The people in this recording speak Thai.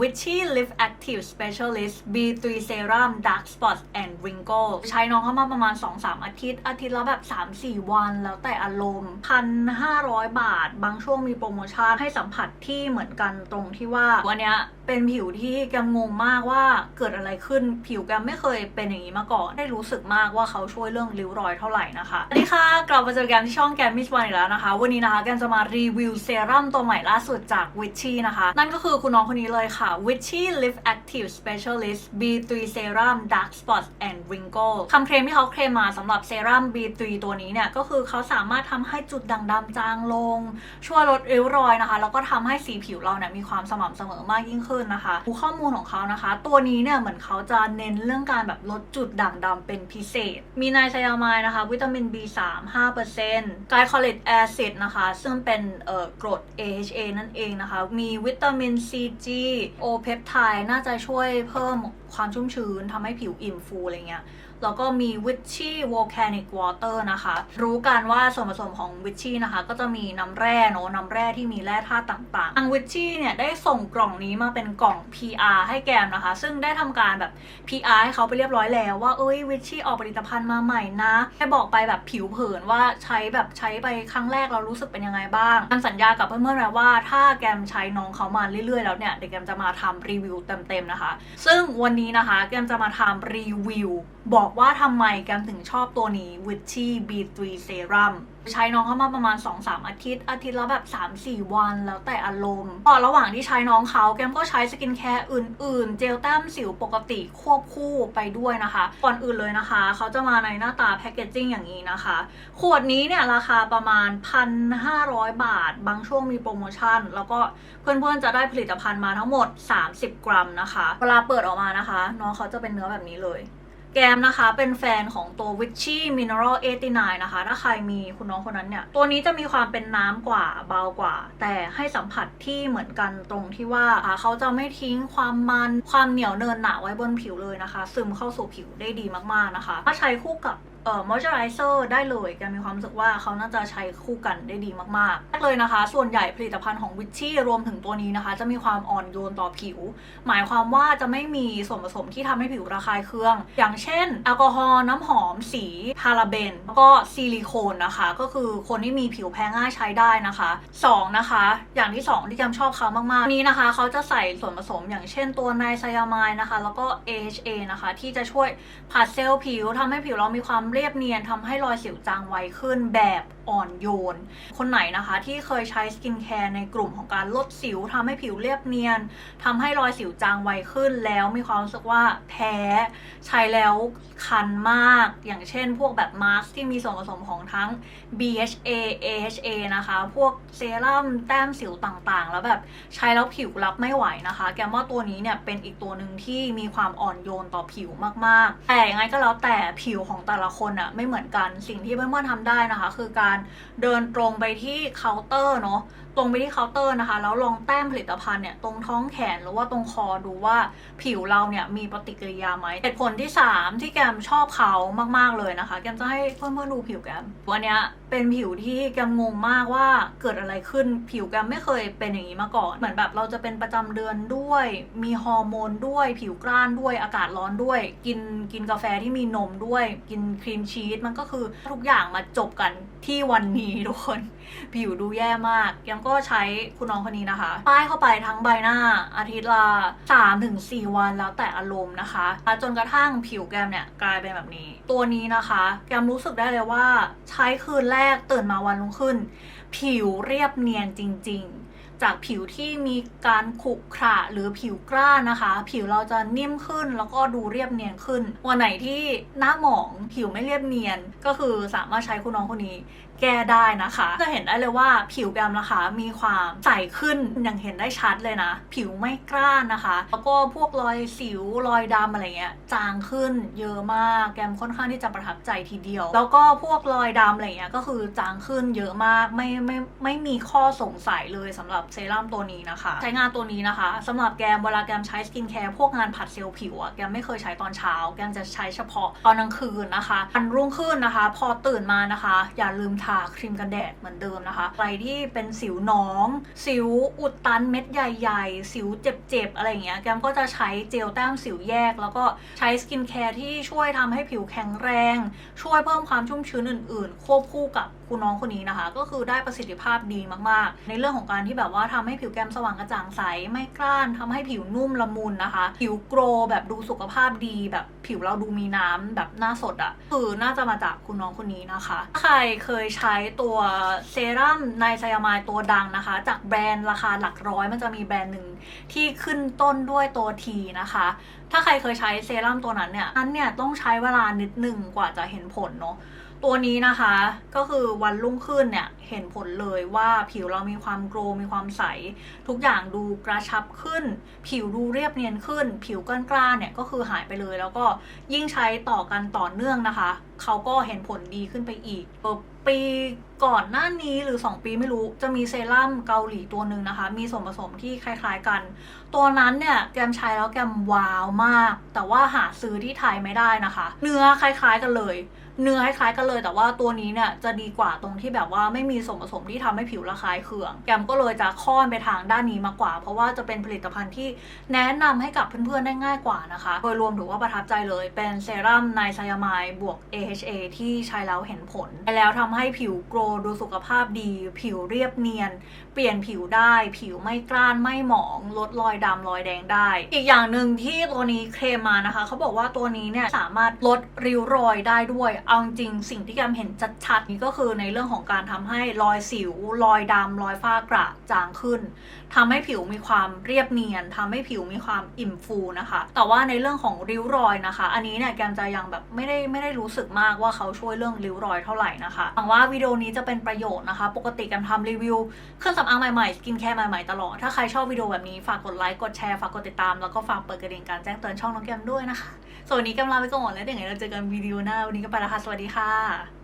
Witchy Lift Active Specialist B3 Serum Dark Spots and Wrinkle ใช้น้องเข้ามาประมาณ 2-3 อาทิตย์ อาทิตย์ละแบบ 3-4 วัน แล้วแต่อารมณ์ 1,500 บาท บางช่วงมีโปรโมชั่นให้สัมผัสที่เหมือนกันตรงที่ว่าวันเนี้ยเป็นผิวที่แกงงมากว่าเกิดอะไรขึ้นผิวแกไม่เคยเป็นอย่างนี้มาก่อน ได้รู้สึกมากว่าเขาช่วยเรื่องริ้วรอยเท่าไหร่นะคะสวัสดีค่ะกลับมาเจอกันที่ช่องแกมมิสวันอีกแล้วนะคะ วันนี้นะคะแกมจะมารีวิวเซรั่มตัวใหม่ล่าสุดจาก Witchy นะคะ นั่นก็คือคุณน้องคนนี้เลยค่ะ Witchy Lift Active Specialist B3 Serum Dark Spots and Wrinkle คำเคลมที่เขาเคลมมาสำหรับเซรั่ม B3 ตัวนี้เนี่ย ก็คือเขาสามารถทำให้จุดด่างดำจางลง ช่วยลดริ้วรอยนะคะ แล้วก็ทำให้สีผิวเราเนี่ยมีความสม่ำเสมอมากยิ่งขึ้นนะคะดูข้อมูลของเขานะคะ ตัวนี้เนี่ย เหมือนเขาจะเน้นเรื่องการแบบลดจุดด่างดำเป็นพิเศษ มีไนไซยามายนะคะ วิตามิน B3 5%ไกลคอลิกแอซิดนะคะ ซึ่งเป็นเอ่อกรด AHA นั่นเองนะคะ มีวิตามิน CG โอเพปไทด์น่าจะช่วยเพิ่มความชุ่มชื้นทำให้ผิวอิ่มฟูอะไรเงี้ย แล้วก็มี Witchy Volcanic Water นะคะ รู้กันว่าส่วนผสมของ Witchy นะคะ ก็จะมีน้ำแร่เนอะน้ำแร่ที่มีแร่ธาตุต่างๆทาง Witchy เนี่ยได้ส่งกล่องนี้มาเป็นกล่อง PR ให้แกมนะคะ ซึ่งได้ทำการแบบ PR ให้เขาไปเรียบร้อยแล้วว่าเอ้ย Witchy ออกผลิตภัณฑ์มาใหม่นะให้บอกไปแบบผิวเผินว่าใช้แบบใช้ไปครั้งแรกเรารู้สึกเป็นยังไงบ้างทำสัญญากับเพื่อนๆไว้ว่าถ้าแกมใช้น้องเขามาเรื่อยๆ แล้วเนี่ยเดี๋ยวแกมจะมาทำรีวิวเต็มๆนะคะ ซึ่งวันนี้นะคะแกมจะมาทำรีวิว บอกว่าทำไมแกมถึงชอบตัวนี้ Witchy B3 Serum ใช้น้องเข้ามาประมาณ 2-3 อาทิตย์ อาทิตย์ละแบบ 3-4 วันแล้วแต่อารมณ์พอระหว่างที่ใช้น้องเขาแกมก็ใช้สกินแคร์อื่น ๆ เจลแต้มสิวปกติควบคู่ไปด้วยนะคะ ก่อนอื่นเลยนะคะ เขาจะมาในหน้าตาแพคเกจจิ้งอย่างนี้นะคะ ขวดนี้เนี่ยราคาประมาณ 1,500 บาท บางช่วงมีโปรโมชั่น แล้วก็เพื่อน ๆ จะได้ผลิตภัณฑ์มาทั้งหมด 30 กรัมนะคะ เวลาเปิดออกมานะคะ น้องเขาจะเป็นเนื้อแบบนี้เลย แกมนะคะเป็นแฟนของตัว Witchy Mineral 89 นะคะ ถ้าใครมีคุณน้องคนนั้นเนี่ย ตัวนี้จะมีความเป็นน้ำกว่าเบากว่า แต่ให้สัมผัสที่เหมือนกันตรงที่ว่าอ่าเขาจะไม่ทิ้งความมันความเหนียวเนินหนาไว้บนผิวเลยนะคะ ซึมเข้าสู่ผิวได้ดีมากๆนะคะ ถ้าใช้คู่กับ เอ่อ moisturizer ได้เลยแกมีความรู้สึกว่าเขาน่าจะใช้คู่กันได้ดีมากๆแรกเลยนะคะ ส่วนใหญ่ผลิตภัณฑ์ของ Witchy รวมถึงตัวนี้นะคะ จะมีความอ่อนโยนต่อผิว หมายความว่าจะไม่มีส่วนผสมที่ทำให้ผิวระคายเคือง อย่างเช่นแอลกอฮอล์น้ำหอม สีพาราเบน แล้วก็ซิลิโคนนะคะ ก็คือคนที่มีผิวแพ้ง่ายใช้ได้นะคะ 2 นะคะ อย่างที่ 2 ที่จำชอบเขามากๆ นี้นะคะเขาจะใส่ส่วนผสมอย่างเช่นตัวไนไซยามายนะคะ แล้วก็ AHA นะคะ ที่จะช่วยผัดเซลล์ผิวทำให้ผิวเรามีความเรียบเนียนทำให้รอยสิวจางไวขึ้นแบบ อ่อนโยน คนไหนนะคะที่เคยใช้สกินแคร์ในกลุ่มของการลดสิวทำให้ผิวเรียบเนียนทำให้รอยสิวจางไวขึ้นแล้วมีความรู้สึกว่าแพ้ใช้แล้วคันมาก อย่างเช่นพวกแบบมาสก์ที่มีส่วนผสมของทั้ง BHA AHA นะคะ พวกเซรั่มแต้มสิวต่างๆ แล้วแบบใช้แล้วผิวรับไม่ไหวนะคะ แกมว่าตัวนี้เนี่ยเป็นอีกตัวหนึ่งที่มีความอ่อนโยนต่อผิวมากๆ แต่ยังไงก็แล้วแต่ผิวของแต่ละคนอะไม่เหมือนกันสิ่งที่เพื่อนๆทำได้นะคะ คือการการเดินตรงไปที่เคาน์เตอร์เนาะตรงไปที่เคาน์เตอร์นะคะ แล้วลองแต้มผลิตภัณฑ์เนี่ยตรงท้องแขนหรือว่าตรงคอดูว่าผิวเราเนี่ยมีปฏิกิริยาไหมเหตุผลที่ 3 ที่แกมชอบเขามากๆเลยนะคะ แกมจะให้เพื่อนๆดูผิวแกมวันนี้เป็นผิวที่แกมงงมากว่าเกิดอะไรขึ้น ผิวแกมไม่เคยเป็นอย่างนี้มาก่อน เหมือนแบบเราจะเป็นประจำเดือนด้วย มีฮอร์โมนด้วย ผิวกร้านด้วยอากาศร้อนด้วย กินกินกาแฟที่มีนมด้วย กินครีมชีสมันก็คือทุกอย่างมาจบกันที่วันนี้ทุกคน ผิวดูแย่มาก ยังก็ใช้คุณน้องคนนี้นะคะ ป้ายเข้าไปทั้งใบหน้า อาทิตย์ละ3-4วันแล้วแต่อารมณ์นะคะ จนกระทั่งผิวแกมเนี่ยกลายเป็นแบบนี้ ตัวนี้นะคะ แกมรู้สึกได้เลยว่า ใช้คืนแรกตื่นมาวันรุ่งขึ้น ผิวเรียบเนียนจริง ๆจากผิวที่มีการขรุขระหรือผิวกร้านนะคะ ผิวเราจะนิ่มขึ้นแล้วก็ดูเรียบเนียนขึ้น วันไหนที่หน้าหมองผิวไม่เรียบเนียนก็คือสามารถใช้คุณน้องคนนี้แก้ได้นะคะ จะเห็นได้เลยว่าผิวแกมนะคะ มีความใสขึ้นอย่างเห็นได้ชัดเลยนะ ผิวไม่กร้านนะคะ แล้วก็พวกรอยสิวรอยดำอะไรเงี้ยจางขึ้นเยอะมากแกมค่อนข้างที่จะประทับใจทีเดียว แล้วก็พวกรอยดำอะไรเงี้ยก็คือจางขึ้นเยอะมากไม่ไม่ไม่มีข้อสงสัยเลยสำหรับเซรั่มตัวนี้นะคะ ใช้งานตัวนี้นะคะสำหรับแกมเวลาแกมใช้สกินแคร์พวกงานผัดเซลล์ผิวอะแกมไม่เคยใช้ตอนเช้า แกมจะใช้เฉพาะตอนกลางคืนนะคะวันรุ่งขึ้นนะคะ พอตื่นมานะคะ อย่าลืมททาครีมกันแดดเหมือนเดิมนะคะใครที่เป็นสิวหน้อง สิวอุดตันเม็ดใหญ่ๆ สิวเจ็บๆ อะไรอย่างเงี้ยแกมก็จะใช้เจลแต้มสิวแยก แล้วก็ใช้สกินแคร์ที่ช่วยทำให้ผิวแข็งแรง ช่วยเพิ่มความชุ่มชื้นอื่นๆ ควบคู่กับคุณน้องคนนี้นะคะ ก็คือได้ประสิทธิภาพดีมากๆ ในเรื่องของการที่แบบว่าทำให้ผิวแก้มสว่างกระจ่างใสไม่กร้านทำให้ผิวนุ่มละมุนนะคะ ผิวโกรแบบดูสุขภาพดีแบบผิวเราดูมีน้ำแบบหน้าสดอะ่ะคือน่าจะมาจากคุณน้องคนนี้นะคะ ใครเคยใช้ตัวเซรั่มไนไซยามายตัวดังนะคะ จากแบรนด์ราคาหลักร้อย มันจะมีแบรนด์หนึ่งที่ขึ้นต้นด้วยตัวทีนะคะ ถ้าใครเคยใช้เซรั่มตัวนั้นเนี่ยนั้นเนี่ยต้องใช้เวลานิดหนึ่งกว่าจะเห็นผลเนาะตัวนี้นะคะก็คือวันรุ่งขึ้นเนี่ยเห็นผลเลยว่าผิวเรามีความโกรมีความใส ทุกอย่างดูกระชับขึ้น ผิวดูเรียบเนียนขึ้น ผิวก้นกล้าเนี่ยก็คือหายไปเลย แล้วก็ยิ่งใช้ต่อกันต่อเนื่องนะคะ เขาก็เห็นผลดีขึ้นไปอีกเปีก่อนหน้านี้หรือ 2 ปีไม่รู้จะมีเซรั่มเกาหลีตัวหนึ่งนะคะ มีส่วนผสมที่คล้ายๆกัน ตัวนั้นเนี่ยแกมใช้แล้วแกมว้าวมาก แต่ว่าหาซื้อที่ไทยไม่ได้นะคะ เนื้อคล้ายๆกันเลย เนื้อคล้ายๆกันเลย แต่ว่าตัวนี้เนี่ยจะดีกว่าตรงที่แบบว่าไม่มีส่วนผสมที่ทำให้ผิวระคายเคือง แกมก็เลยจะค่อนไปทางด้านนี้มากกว่า เพราะว่าจะเป็นผลิตภัณฑ์ที่แนะนำให้กับเพื่อนๆได้ง่ายกว่านะคะ โดยรวมถือว่าประทับใจเลย เป็นเซรั่มไนไซยามายบวก AHA ที่ใช้แล้วเห็นผลแล้วทำให้ผิวโกรดูสุขภาพดี ผิวเรียบเนียน เปลี่ยนผิวได้ ผิวไม่กร้านไม่หมอง ลดรอยดำรอยแดงได้ อีกอย่างหนึ่งที่ตัวนี้เคลมมานะคะ เขาบอกว่าตัวนี้เนี่ยสามารถลดริ้วรอยได้ด้วย เอาจริงสิ่งที่แกมเห็นชัดๆนี่ก็คือในเรื่องของการทำให้รอยสิว รอยดำรอยฝ้ากระจางขึ้นทำให้ผิวมีความเรียบเนียนทำให้ผิวมีความอิ่มฟูนะคะ แต่ว่าในเรื่องของริ้วรอยนะคะ อันนี้เนี่ยแกมจะยังแบบไม่ได้ไม่ได้รู้สึกมากว่าเขาช่วยเรื่องริ้วรอยเท่าไหร่นะคะงว่าวิดีโอนี้จะเป็นประโยชน์นะคะ ปกติกันทำรีวิวเครื่องสำอางใหม่ๆ สกินแคร์ใหม่ๆ ตลอด ถ้าใครชอบวิดีโอแบบนี้ ฝากกดไลค์ กดแชร์ ฝากกดติดตาม แล้วก็ฝากเปิดกระดิ่งการแจ้งเตือนช่องน้องแกมด้วยนะคะ ส่วนวันนี้แกมลาไปก่อนแล้วเดี๋ยวไงเราเจอกันวิดีโอหน้า วันนี้ก็ไปแล้วค่ะ สวัสดีค่ะ